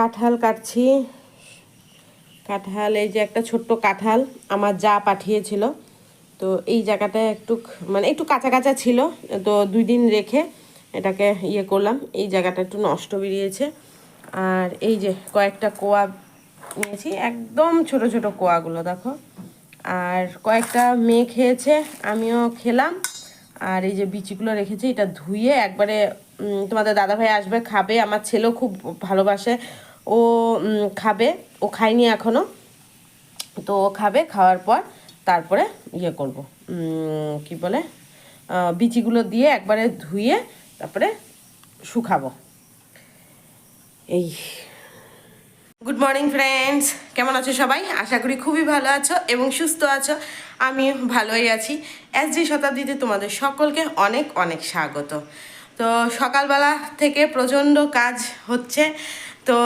কাঁঠাল কাটছি। কাঁঠাল, এই যে একটা ছোট্ট কাঁঠাল আমার যা পাঠিয়েছিল। তো এই জায়গাটা একটু মানে একটু কাঁচা কাঁচা ছিল। তো দুই দিন রেখে এটাকে ইয়ে করলাম। এই জায়গাটা একটু নষ্ট বেরিয়েছে। আর এই যে কয়েকটা কোয়া নিয়েছি, একদম ছোট ছোট কোয়াগুলো, দেখো। আর কয়েকটা মেয়ে খেয়েছে, আমিও খেলাম। আর এই যে বিচিগুলো রেখেছি, এটা ধুয়ে একবারে তোমাদের দাদাভাই আসবে, খাবে। আমার ছেলেও খুব ভালোবাসে। ও খাবে। ও খায়নি এখনও। তো ও খাবে, খাওয়ার পর তারপরে ইয়ে করব। কি বলে? বিচিগুলো দিয়ে একবারে ধুয়ে তারপরে শুকাবো। এই। গুড মর্নিং ফ্রেন্ডস কেমন আছো সবাই? আশা করি খুবই ভালো আছো এবং সুস্থ আছো। আমি ভালোই আছি। এস জি শতাব্দীতে তোমাদের সকলকে অনেক অনেক স্বাগত। তো সকালবেলা থেকে প্রচণ্ড কাজ হচ্ছে। তো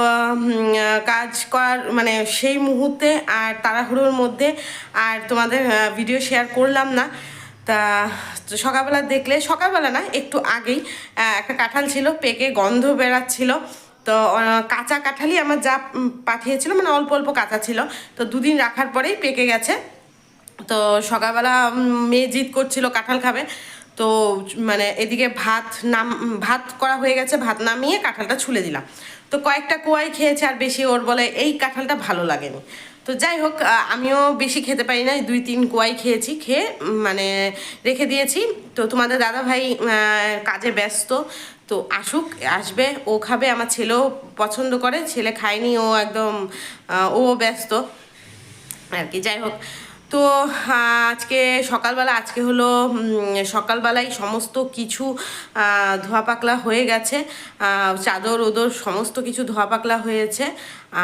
কাজ করার মানে সেই মুহূর্তে আর তাড়াহুড়োর মধ্যে আর তোমাদের ভিডিও শেয়ার করলাম না। তা, সকালবেলা দেখলে, সকালবেলা না, একটু আগেই একটা কাঁঠাল ছিল, পেকে গন্ধ বেরাচ্ছিল তো কাঁচা কাঁঠালই আমার যা পাঠিয়েছিল মানে অল্প অল্প কাঁচা ছিল। তো দুদিন রাখার পরেই পেকে গেছে। তো সকালবেলা মেয়ে জিদ করছিল কাঁঠাল খাবে। তো মানে এদিকে ভাত নাম, ভাত করা হয়ে গেছে, ভাত নামিয়ে কাঁঠালটা ছুলে দিলাম। তো কয়েকটা কোয়াই খেয়েছে আর বেশি ওর বলে এই কাঁঠালটা ভালো লাগেনি। তো যাই হোক আমিও বেশি খেতে পারি না দুই তিন কোয়াই খেয়েছি, খেয়ে মানে রেখে দিয়েছি। তো তোমাদের দাদা ভাই কাজে ব্যস্ত। তো আসুক, আসবে, ও খাবে, আমার ছেলেও পছন্দ করে, ছেলে খায়নি, ও একদম ও ব্যস্ত। আর কি, যাই হোক। তো আজকে সকালবেলা, আজকে হলো সকালবেলায় সমস্ত কিছু ধোয়া পাকলা হয়ে গেছে। চাদর, ওদর সমস্ত কিছু ধোয়া পাকলা হয়েছে।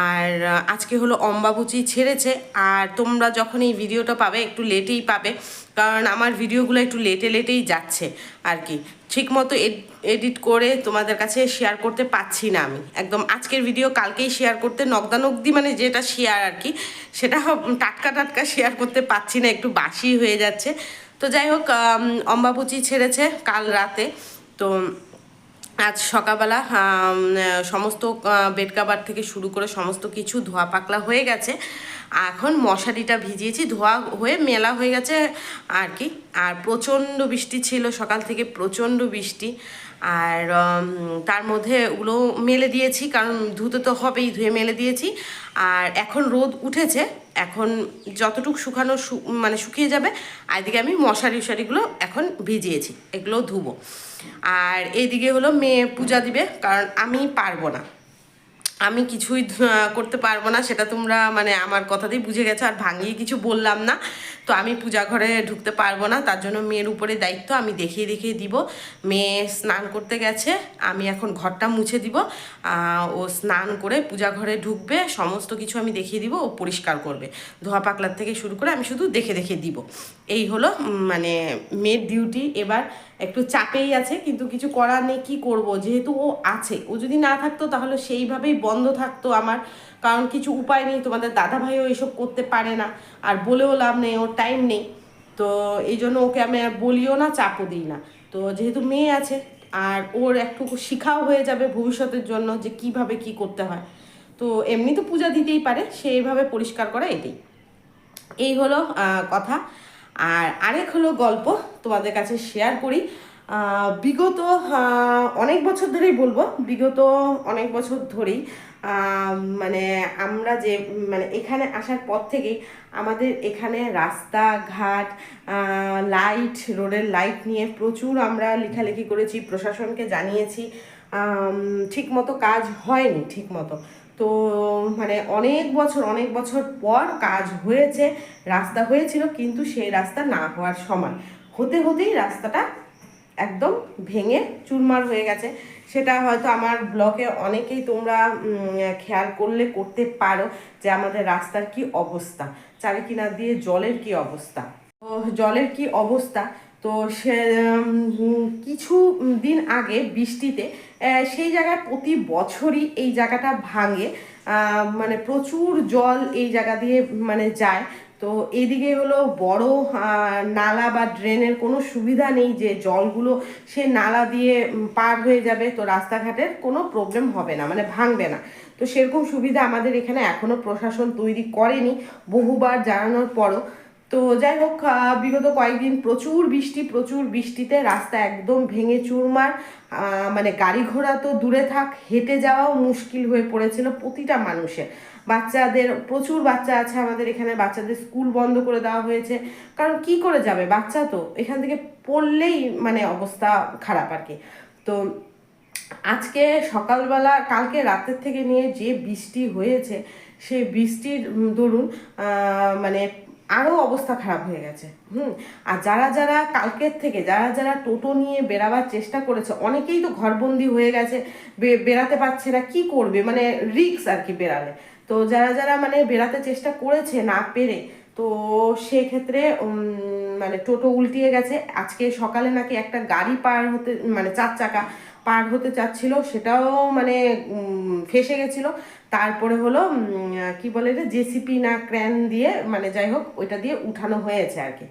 আর আজকে হলো অম্বাবুচি ছেড়েছে। আর তোমরা যখন এই ভিডিওটা পাবে, একটু লেটেই পাবে। কারণ আমার ভিডিওগুলো একটু লেটে, লেটেই যাচ্ছে আর কি। ঠিক মতো এডিট করে তোমাদের কাছে শেয়ার করতে পারছি না আমি। একদম আজকের ভিডিও কালকেই শেয়ার করতে নগদানগদি মানে যেটা শেয়ার আর কি, সেটা টাটকা টাটকা শেয়ার করতে পারছি না, একটু বাসি হয়ে যাচ্ছে। তো যাই হোক অম্বাবুচি ছেড়েছে কাল রাতে। তো আজ সকালবেলা সমস্ত বেড কাভার থেকে শুরু করে সমস্ত কিছু ধোয়া পাকলা হয়ে গেছে। এখন মশারিটা ভিজিয়েছি, ধোয়া হয়ে মেলা হয়ে গেছে আর কি। আর প্রচণ্ড বৃষ্টি ছিল, সকাল থেকে প্রচণ্ড বৃষ্টি। আর তার মধ্যে ওগুলো মেলে দিয়েছি, কারণ ধুতে তো হবেই, ধুয়ে মেলে দিয়েছি। আর এখন রোদ উঠেছে, এখন যতটুকু শুকানো মানে শুকিয়ে যাবে এদিকে আমি মশারি উশারিগুলো এখন ভিজিয়েছি, এগুলো ধুবো। আর এইদিকে হলো মেয়ে পূজা দিবে, কারণ আমি পারব না। আমি কিছুই করতে পারব না, সেটা তোমরা মানে আমার কথাতেই বুঝে গেছো, আর ভাঙিয়ে কিছু বললাম না। তো আমি পূজা ঘরে ঢুকতে পারব না, তার জন্য মেয়ের উপরে দায়িত্ব আমি দেখিয়ে দেখিয়ে দিব। মেয়ে স্নান করতে গেছে, আমি এখন ঘরটা মুছে দিব। ও স্নান করে পূজা ঘরে ঢুকবে, সমস্ত কিছু আমি দেখিয়ে দিব, ও পরিষ্কার করবে। ধোয়া পাকলার থেকে শুরু করে আমি শুধু দেখে দেখে দিব। এই হলো মানে মেয়ের ডিউটি। এবার একটু চাপেই আছে, কিন্তু কিছু করার নেই, কি করব? যেহেতু ও আছে, ও যদি না থাকতো তাহলে সেইভাবেই বন্ধ থাকতো আমার। কারণ কিছু উপায় নেই, তোমাদের দাদা ভাইও এসব করতে পারে না। আর বলেও লাভ নেই, ওর টাইম নেই। তো এই জন্য ওকে আমি আর বলিও না, চাপও দিই না। তো যেহেতু মেয়ে আছে, আর ওর একটু শিখাও হয়ে যাবে ভবিষ্যতের জন্য যে কীভাবে কি করতে হয়। তো এমনি তো পূজা দিতেই পারে, সে সেইভাবে পরিষ্কার করা এটাই। এই হলো কথা। আর আরেক হলো গল্প তোমাদের কাছে শেয়ার করি। বিগত অনেক বছর ধরেই বলব, বিগত অনেক বছর ধরেই মানে আমরা যে মানে এখানে আসার পর থেকেই আমাদের এখানে রাস্তাঘাট লাইট রোডের লাইট নিয়ে প্রচুর আমরা লেখালেখি করেছি, প্রশাসনকে জানিয়েছি ঠিক মতো কাজ হয়নি, ঠিক মতো। তো মানে অনেক বছর অনেক বছর পর কাজ হয়েছে, রাস্তা হয়েছিল, কিন্তু সেই রাস্তা না হওয়ার সময়। হতে হতেই রাস্তাটা একদম ভেঙে চুরমার হয়ে গেছে। সেটা হয়তো আমার ব্লকে অনেকেই তোমরা খেয়াল করলে করতে পারো যে আমাদের রাস্তার কি অবস্থা চারি কিনার দিয়ে জলের কি অবস্থা। তো জলের কি অবস্থা? তো সে কিছু দিন আগে বৃষ্টিতে সেই জায়গায় প্রতি বছরই এই জায়গাটা ভাঙে। মানে প্রচুর জল এই জায়গা দিয়ে মানে যায়। তো এদিকে হলো বড় নালা বা ড্রেনের কোনো সুবিধা নেই যে জলগুলো সে নালা দিয়ে পার হয়ে যাবে, তো রাস্তাঘাটের কোনো প্রবলেম হবে না মানে ভাঙবে না। তো সেরকম সুবিধা আমাদের এখানে এখনও প্রশাসন তৈরি করেনি, বহুবার জানানোর পরও। তো যাই হোক বিগত কয়েকদিন প্রচুর বৃষ্টি, প্রচুর বৃষ্টিতে রাস্তা একদম ভেঙে চুরমার মানে গাড়ি ঘোড়া তো দূরে থাক, হেঁটে যাওয়াও মুশকিল হয়ে পড়েছিল প্রতিটা মানুষের। বাচ্চাদের, প্রচুর বাচ্চা আছে আমাদের এখানে, বাচ্চাদের স্কুল বন্ধ করে দেওয়া হয়েছে। কারণ কি করে যাবে? বাচ্চা তো, এখান থেকে পড়লেই মানে অবস্থা খারাপ আর কি। তো আজকে সকালবেলা, কালকে রাতের থেকে নিয়ে যে বৃষ্টি হয়েছে, সেই বৃষ্টির দরুন মানে আরও অবস্থা খারাপ হয়ে গেছে। হুম? আর যারা যারা কালকের থেকে, যারা যারা টোটো নিয়ে বেরাবার চেষ্টা করেছে, অনেকেই তো ঘরবন্দি হয়ে গেছে বেরাতে পারছে না, কি করবে? মানে রিক্স আর কি বেরালে তো যারা যারা মানে বেরাতে চেষ্টা করেছে না পেরে, তো সেক্ষেত্রে মানে টোটো উল্টিয়ে গেছে। আজকে সকালে নাকি একটা গাড়ি পার হতে মানে চার চাকা পার হতে চাচ্ছিল, সেটাও মানে ফেসে গেছিল। তারপরে হলো কি বলে এটা? জেসিপি না ক্র্যান দিয়ে মানে যাই হোক, ওইটা দিয়ে উঠানো হয়েছে আর কি।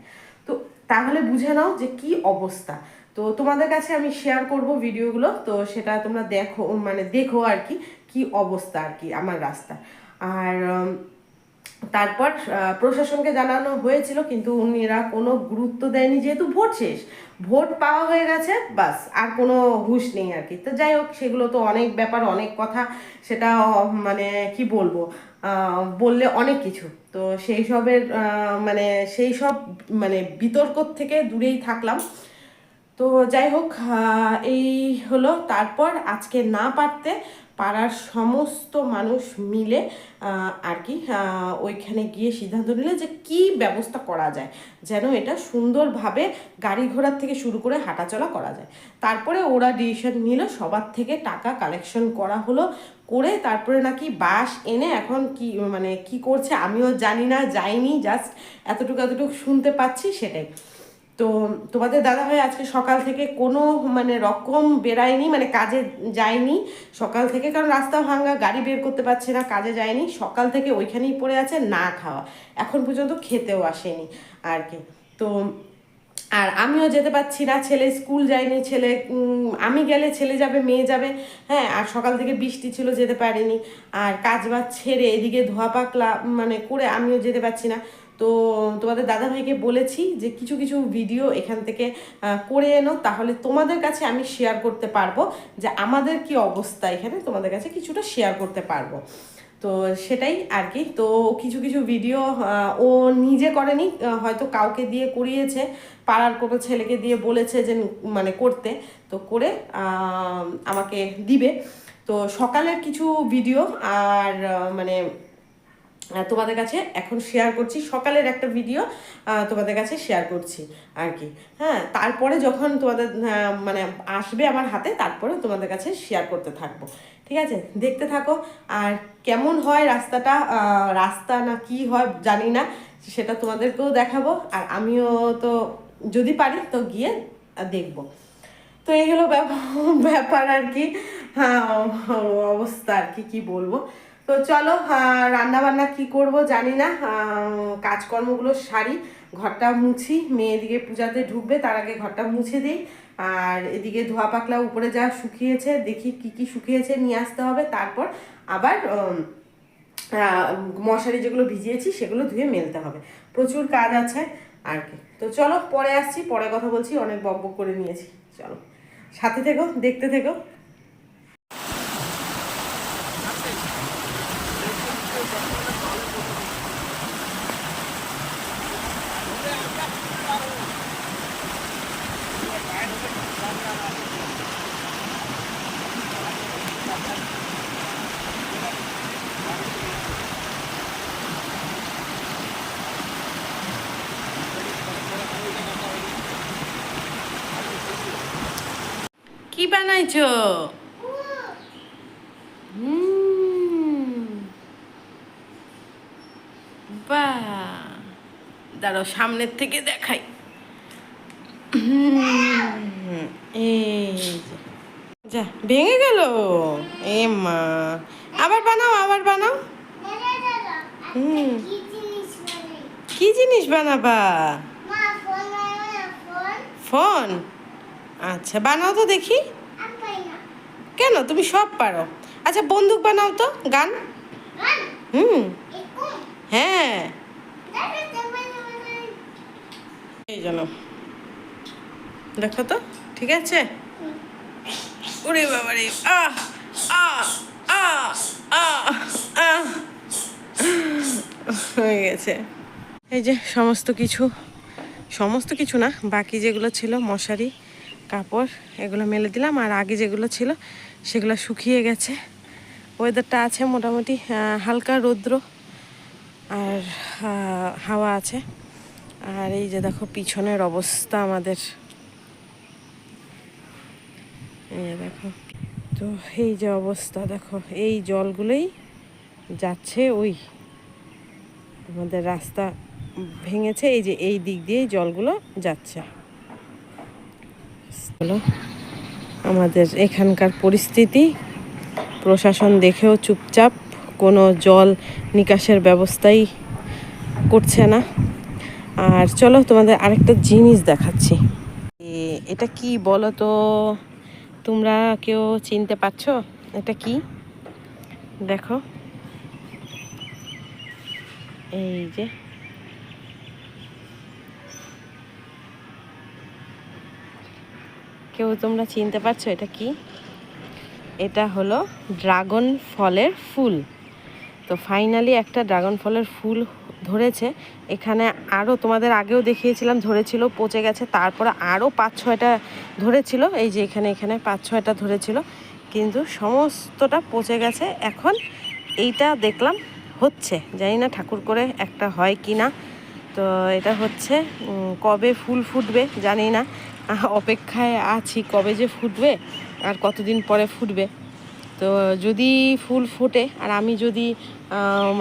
তো তাহলে বুঝে নাও যে কি অবস্থা। তো তোমাদের কাছে আমি শেয়ার করব ভিডিওগুলো তো সেটা তোমরা দেখো মানে দেখো আর কি কি অবস্থা আর কি আমার রাস্তা আর তারপর প্রশাসনকে জানানো হয়েছিল, কিন্তু উনিরা কোনো গুরুত্ব দেয়নি যেহেতু ভোট শেষ। ভোট পাওয়া হয়ে গেছে, বাস, আর কোনো হুঁশ নেই আর কি। তো যাই হোক, সেগুলো তো অনেক ব্যাপার, অনেক কথা, সেটা মানে কি বলব বললে অনেক কিছু। তো সেই সবের মানে সেই সব মানে বিতর্ক থেকে দূরেই থাকলাম। তো যাই হোক এই হলো। তারপর আজকে না পারতে পাড়ার সমস্ত মানুষ মিলে আর কি ওইখানে গিয়ে সিদ্ধান্ত নিলে যে কি ব্যবস্থা করা যায়, যেন এটা সুন্দরভাবে গাড়ি ঘোড়ার থেকে শুরু করে হাঁটাচলা করা যায়। তারপরে ওরা ডিসিশন নিল, সবার থেকে টাকা কালেকশন করা হলো, করে তারপরে নাকি বাস এনে এখন কি মানে কি করছে আমিও জানি না, যাইনি জাস্ট এতটুকু এতটুকু শুনতে পাচ্ছি, সেটাই। তো তোমাদের দাদা ভাই আজকে সকাল থেকে কোনো মানে রকম বেরায়নি মানে কাজে যায়নি সকাল থেকে, কারণ রাস্তা ভাঙা, গাড়ি বের করতে পারছে না, কাজে যায়নি, সকাল থেকে ওইখানেই পড়ে আছে না খাওয়া, এখন পর্যন্ত খেতেও আসেনি আর কি তো আর আমিও যেতে পারছি না, ছেলে স্কুল যায়নি, ছেলে আমি গেলে ছেলে যাবে, মেয়ে যাবে হ্যাঁ আর সকাল থেকে বৃষ্টি ছিল, যেতে পারিনি, আর কাজ বাজ ছেড়ে এদিকে ধোয়া পাকলা মানে করে আমিও যেতে পারছি না। তো তোমাদের দাদাভাইকে বলেছি যে কিছু কিছু ভিডিও এখান থেকে করে এনো। তাহলে তোমাদের কাছে আমি শেয়ার করতে পারব যে আমাদের কি অবস্থা এখানে। তোমাদের কাছে কিছুটা শেয়ার করতে পারব। তো সেটাই আর কি। তো কিছু কিছু ভিডিও ও নিজে করেনি হয়তো কাউকে দিয়ে করিয়েছে, পাড়ার কোনো ছেলেকে দিয়ে বলেছে যে মানে করতে। তো করে আমাকে দিবে। তো সকালের কিছু ভিডিও আর মানে তোমাদের কাছে এখন শেয়ার করছি। সকালের একটা ভিডিও তোমাদের কাছে শেয়ার করছি আর কি। হ্যাঁ তারপরে যখন তোমাদের মানে আসবে আমার হাতে, তারপরে তোমাদের কাছে শেয়ার করতে থাকব। ঠিক আছে? দেখতে থাকো। আর কেমন হয় রাস্তাটা? রাস্তা না কি হয় জানি না। সেটা তোমাদেরকেও দেখাবো। আর আমিও তো, যদি পারি তো গিয়ে দেখব। তো এই হলো ব্যাপার আর কি। হ্যাঁ অবস্থা আর কি কি বলব? তো চলো রান্না বান্না কি করব জানি না। কাজকর্মগুলো সারি, ঘরটা মুছি, মেয়ে এদিকে পূজাতে ঢুকবে, তার আগে ঘরটা মুছে দিই। আর এদিকে ধোয়া পাকলা উপরে যা শুকিয়েছে, দেখি কি কি শুকিয়েছে, নিয়ে আসতে হবে। তারপর আবার মশারি যেগুলো ভিজিয়েছি, সেগুলো ধুয়ে মেলতে হবে। প্রচুর কাজ আছে আর কি। তো চলো, পরে আসছি, পরে কথা বলছি, অনেক বক করে নিয়েছি। চলো, সাথে থেকো, দেখতে থেকো। কি বানাইছো হুম। বাহ দাঁড়াও সামনের থেকে দেখাই। যে। ভেঙে গেল। এ মা আবার বানাও আবার বানাও। হুম। কি জিনিস বানাবা? ফোন? আচ্ছা বানাও তো দেখি। কেন? তুমি সব পারো। আচ্ছা বন্দুক বানাও তো গান। হুম। হ্যাঁ। এই জানো। দেখো তো ঠিক আছে? ওরে বাবা রে আহ আহ আহ আহ আহ হয়ে গেছে। এই যে সমস্ত কিছু সমস্ত কিছু না বাকি যেগুলো ছিল মশারি কাপড় এগুলো মেলে দিলাম আর আগে যেগুলো ছিল সেগুলো শুকিয়ে গেছে। ওয়েদারটা আছে মোটামুটি হালকা রৌদ্র আর হাওয়া আছে। আর এই যে দেখো পিছনের অবস্থা আমাদের। এই যে দেখো। তো এই যে অবস্থা দেখো, এই জলগুলোই যাচ্ছে ওই আমাদের রাস্তা ভেঙেছে, এই যে এই দিক দিয়ে জলগুলো যাচ্ছে। হলো আমাদের এখানকার পরিস্থিতি। প্রশাসন দেখেও চুপচাপ, কোনো জল নিকাশের ব্যবস্থাই করছে না। আর চলো তোমাদের আরেকটা জিনিস দেখাচ্ছি। এটা কি বলো তো তোমরা কেউ চিনতে পারছ? এটা কি? দেখো। এই যে কেউ তোমরা চিনতে পারছ এটা কি? এটা হলো ড্রাগন ফলের ফুল। তো ফাইনালি একটা ড্রাগন ফলের ফুল ধরেছে। এখানে আরও তোমাদের আগেও দেখিয়েছিলাম, ধরেছিল, পচে গেছে, তারপরে আরও পাঁচ ছয়টা ধরেছিল। এই যে এখানে এখানে পাঁচ ছয়টা ধরেছিল, কিন্তু সমস্তটা পচে গেছে। এখন এইটা দেখলাম হচ্ছে, জানি না ঠাকুর করে একটা হয় কি না তো এটা হচ্ছে কবে ফুল ফুটবে জানি না। অপেক্ষায় আছি কবে যে ফুটবে আর কতদিন পরে ফুটবে। তো যদি ফুল ফোটে আর আমি যদি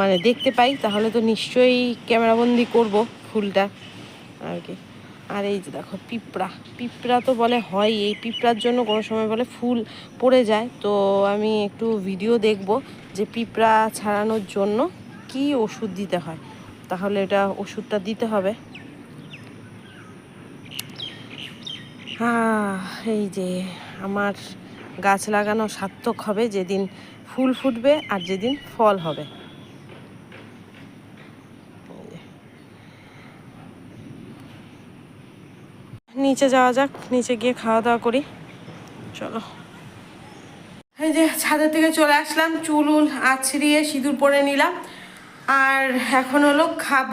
মানে দেখতে পাই, তাহলে তো নিশ্চয়ই ক্যামেরাবন্দি করব ফুলটা আর কি। আর এই যে দেখো পিঁপড়া পিঁপড়া তো বলে হয়, এই পিঁপড়ার জন্য কোনো সময় বলে ফুল পড়ে যায়। তো আমি একটু ভিডিও দেখব যে পিঁপড়া ছাড়ানোর জন্য কি ওষুধ দিতে হয়। তাহলে এটা ওষুধটা দিতে হবে আহ, এই যে আমার গাছ লাগানো সার্থক হবে, যেদিন ফুল ফুটবে আর যেদিন ফল হবে। নিচে যাওয়া যাক, নিচে গিয়ে খাওয়া দাওয়া করি। চলো। এই যে ছাদের থেকে চলে আসলাম চুল উল আছড়িয়ে সিঁদুর পরে নিলাম। আর এখন হলো খাব।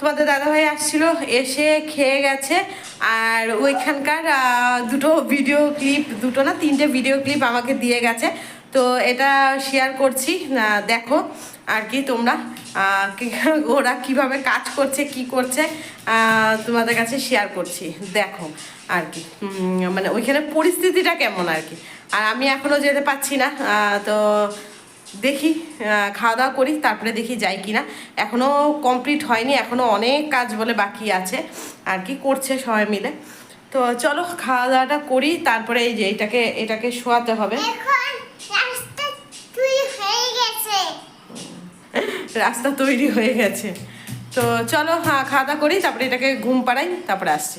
তোমাদের দাদাভাই আসছিল, এসে খেয়ে গেছে। আর ওইখানকার দুটো ভিডিও ক্লিপ দুটো না, তিনটে ভিডিও ক্লিপ আমাকে দিয়ে গেছে। তো এটা শেয়ার করছি দেখো আর কি তোমরা ওরা কীভাবে কাজ করছে, কি করছে তোমাদের কাছে শেয়ার করছি। দেখো আর কি মানে ওইখানে পরিস্থিতিটা কেমন আর কি। আর আমি এখনও যেতে পারছি না তো দেখি খাওয়া দাওয়া করি তারপরে দেখি যাই কিনা। এখনও কমপ্লিট হয়নি এখনও অনেক কাজ বলে বাকি আছে। আর কি করছে সবাই মিলে। তো চলো খাওয়া দাওয়াটা করি তারপরে এই যে এটাকে এটাকে শোয়াতে হবে। রাস্তা তৈরি হয়ে গেছে। তো চলো হ্যাঁ খাওয়া দাওয়া করি তারপরে এটাকে ঘুম পাড়াই তারপরে আসছি।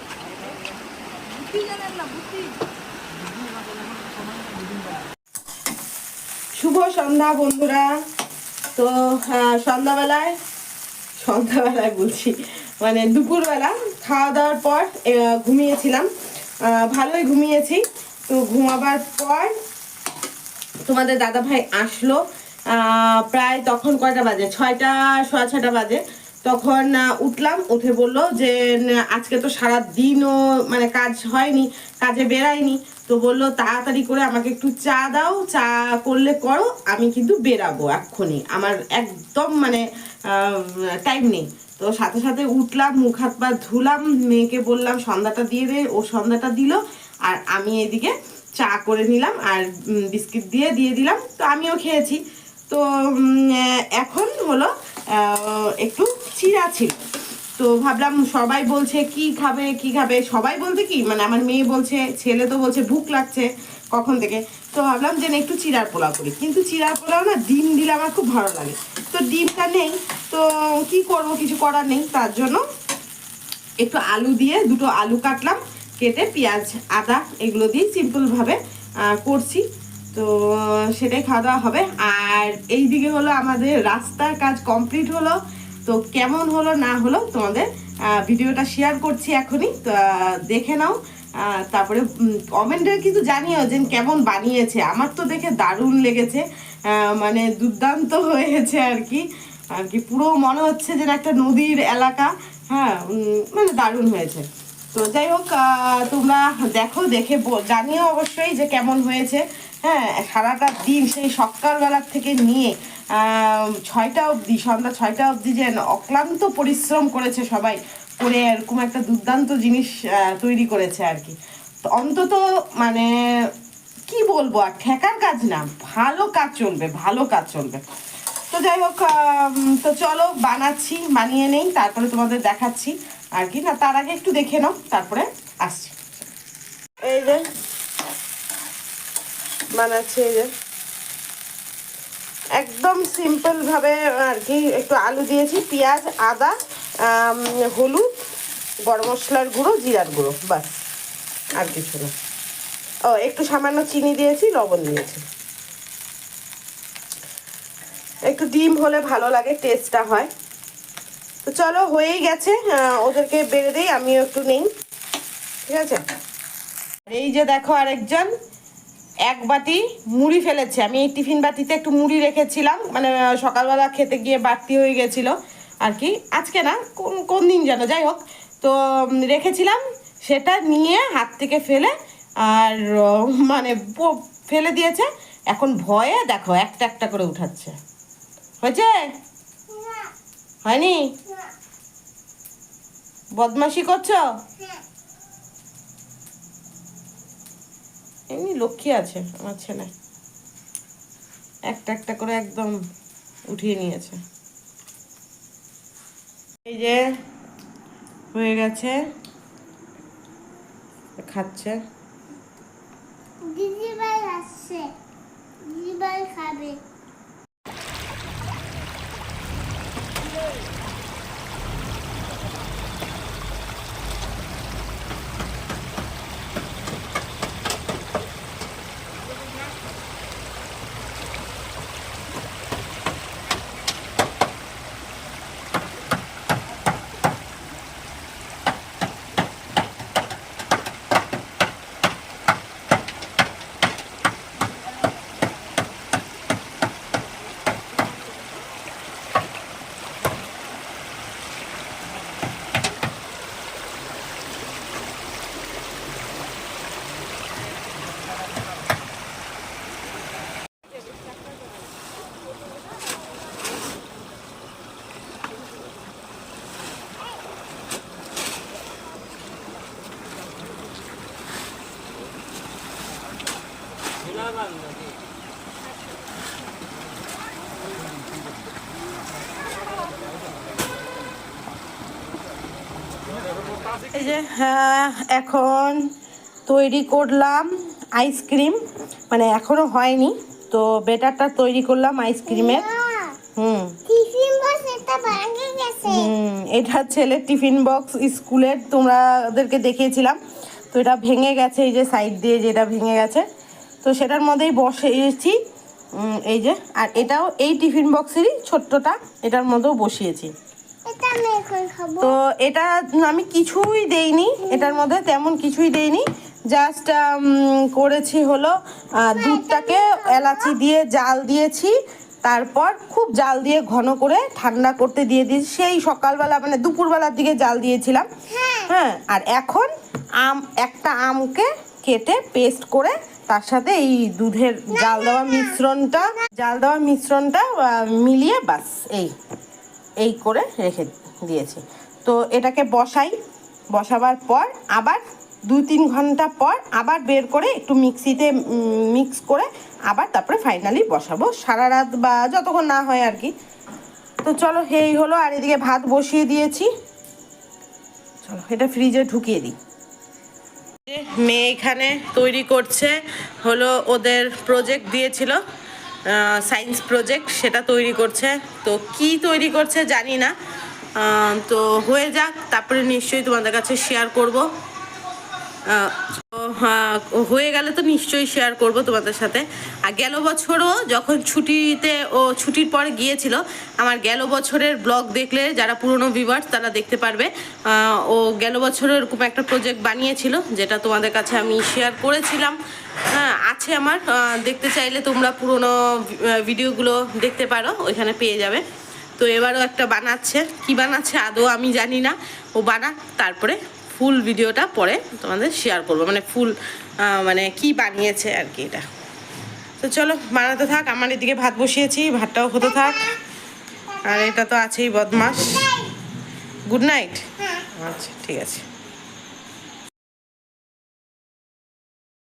শুভ সন্ধ্যা, বন্ধুরা। তো সন্ধ্যাবেলায় সন্ধ্যাবেলায় বলছি মানে দুপুরবেলা খাওয়া দাওয়ার পর ঘুমিয়েছিলাম। ভালোই ঘুমিয়েছি। তো ঘুমাবার পর তোমাদের দাদা ভাই আসলো প্রায় তখন কয়টা বাজে? ছয়টা সোয়া ছয়টা বাজে। তখন উঠলাম, উঠে বলল যে আজকে তো সারা দিনও মানে কাজ হয়নি, কাজে বেরাইনি। তো বলল, তাড়াতাড়ি করে আমাকে একটু চা দাও, চা করলে করো, আমি কিন্তু বেরাবো এক্ষুনি। আমার একদম মানে টাইম নেই। তো সাথে সাথে উঠলাম, মুখ হাত পা ধুলাম, মেয়েকে বললাম, সন্ধ্যাটা দিয়ে দে। ও সন্ধ্যাটা দিল, আর আমি এদিকে চা করে নিলাম, আর বিস্কিট দিয়ে দিয়ে দিলাম। তো আমিও খেয়েছি। তো এখন হলো একটু চিরা ছিল। তো ভাবলাম সবাই বলছে, কি খাবে কি খাবে? সবাই বলতে কি মানে আমার মেয়ে বলছে, ছেলে তো বলছে, ভুক লাগছে কখন থেকে? তো ভাবলাম যে একটু চিরার পোলাও করি। কিন্তু চিরার পোলাও না, ডিম দিলে আমার খুব ভালো লাগে। তো ডিমটা নেই, তো কি করব কিছু করার নেই, তার জন্য একটু আলু দিয়ে দুটো আলু কাটলাম, কেটে পেঁয়াজ, আদা এগুলো দিয়ে সিম্পলভাবে করছি। তো, সেটাই খাওয়া দাওয়া হবে। আর এই দিকে হলো আমাদের রাস্তার কাজ কমপ্লিট হলো। তো কেমন হলো না হলো তোমাদের ভিডিওটা শেয়ার করছি এখনই। দেখে নাও। তারপরে কমেন্টে কিন্তু জানিও যে কেমন বানিয়েছে। আমার তো দেখে দারুণ লেগেছে। মানে দুর্দান্ত হয়েছে আর কি। আর কি পুরো মনে হচ্ছে যেন একটা নদীর এলাকা। হ্যাঁ মানে দারুণ হয়েছে। তো যাই হোক তোমরা দেখো, দেখে জানিও অবশ্যই যে কেমন হয়েছে। হ্যাঁ সারাটা দিন সেই সকালবেলার থেকে নিয়ে ছয়টা অবধি, সন্ধ্যা ছয়টা অবধি যে অক্লান্ত পরিশ্রম করেছে সবাই করে এরকম একটা দুর্দান্ত জিনিস তৈরি করেছে আর কি। অন্তত মানে কি বলব আর, ঠেকার কাজ না, ভালো কাজ চলবে, ভালো কাজ চলবে। তো যাই হোক তো চলো, বানাচ্ছি, বানিয়ে নেই, তারপরে তোমাদের দেখাচ্ছি আর কি। না, তার আগে একটু দেখে নাও, তারপরে আসছি। এই যে বানাচ্ছি এই যে। একদম সিম্পল ভাবে আর কি একটু আলু দিয়েছি, পেঁয়াজ, আদা হলুদ, গরম মশলার গুঁড়ো, জিরার গুঁড়ো, বাস, আর কিছু না। ও, একটু সামান্য চিনি দিয়েছি, লবণ দিয়েছি। একটু ডিম হলে ভালো লাগে টেস্টটা হয়। তো চলো, হয়েই গেছে ওদেরকে বেড়ে দিই, আমিও একটু নেই। ঠিক আছে? এই যে দেখো আরেকজন। এক বাটি মুড়ি ফেলেছে। আমি এই টিফিন বাটিতে একটু মুড়ি রেখেছিলাম। মানে সকালবেলা খেতে গিয়ে বাড়তি হয়ে গেছিল। আর কি আজকে না কোন কোন দিন যেন যাই হোক। তো রেখেছিলাম সেটা নিয়ে হাত থেকে ফেলে আর মানে ফেলে দিয়েছে। এখন ভয়ে দেখো একটা একটা করে উঠাচ্ছে। হয়েছে? হয়নি? বদমাশি করছ? এমনি লক্ষ্মী আছে, আমার ছেলে। একটা একটা করে একদম উঠিয়ে নিয়েছে। এই যে, হয়ে গেছে। খাচ্ছে। দিদিভাই আসছে। দিদিভাই খাবে। এখন তৈরি করলাম আইসক্রিম। মানে এখনও হয়নি তো বেটারটা তৈরি করলাম আইসক্রিমের। হুম। এটা হুম ছেলের টিফিন বক্স স্কুলের তোমরা ওদেরকে দেখিয়েছিলাম। তো এটা ভেঙে গেছে এই যে সাইড দিয়ে যেটা ভেঙে গেছে। তো সেটার মধ্যেই বসিয়েছি। উম, এই যে আর এটাও এই টিফিন বক্সেরই ছোট্টটা এটার মধ্যেও বসিয়েছি। তো এটা আমি কিছুই দেইনি এটার মধ্যে তেমন কিছুই দেইনি। জাস্ট করেছি হলো দুধটাকে এলাচি দিয়ে জাল দিয়েছি তারপর খুব জাল দিয়ে ঘন করে ঠান্ডা করতে দিয়ে দিয়েছি। সেই সকালবেলা মানে দুপুরবেলার দিকে জাল দিয়েছিলাম। হ্যাঁ। আর এখন আম একটা আমকে কেটে পেস্ট করে তার সাথে এই দুধের জাল দেওয়া মিশ্রণটা জাল দেওয়া মিশ্রণটা মিলিয়ে বাস এই। এই করে রেখে দিয়েছি। তো এটাকে বসাই, বসাবার পর আবার দু তিন ঘণ্টা পর আবার বের করে একটু মিক্সিতে মিক্স করে আবার তারপরে ফাইনালি বসাবো। সারা রাত বা যতক্ষণ না হয় আর কি। তো চলো, এই হলো আর এদিকে ভাত বসিয়ে দিয়েছি। চলো, এটা ফ্রিজে ঢুকিয়ে দিই। মেয়ে এখানে তৈরি করছে, হলো ওদের প্রজেক্ট দিয়েছিল। সায়েন্স প্রজেক্ট সেটা তৈরি করছে। তো কি তৈরি করছে জানি না। তো হয়ে যাক তারপরে নিশ্চয়ই তোমাদের কাছে শেয়ার করব। হ্যাঁ, হয়ে গেলে তো নিশ্চয়ই শেয়ার করব তোমাদের সাথে। আর গেল বছরও যখন ছুটিতে ও ছুটির পরে গিয়েছিল আমার গেল বছরের ব্লগ দেখলে যারা পুরনো ভিভার্স তারা দেখতে পারবে। ও গেল বছরও এরকম একটা প্রজেক্ট বানিয়েছিল যেটা তোমাদের কাছে আমি শেয়ার করেছিলাম। হ্যাঁ আছে আমার। দেখতে চাইলে তোমরা পুরনো ভিডিওগুলো দেখতে পারো ওইখানে পেয়ে যাবে। তো এবারও একটা বানাচ্ছে। কি বানাচ্ছে আদৌ আমি জানি না। ও বানা তারপরে ফুল ভিডিওটা পরে তোমাদের শেয়ার করব। মানে ফুল মানে কি বানিয়েছে আর কি এটা। তো চলো বানাতে থাক। আমার এদিকে ভাত বসিয়েছি ভাতটাও হতে থাক। আর এটা তো আছেই বদমাস গুড নাইট আচ্ছা ঠিক আছে।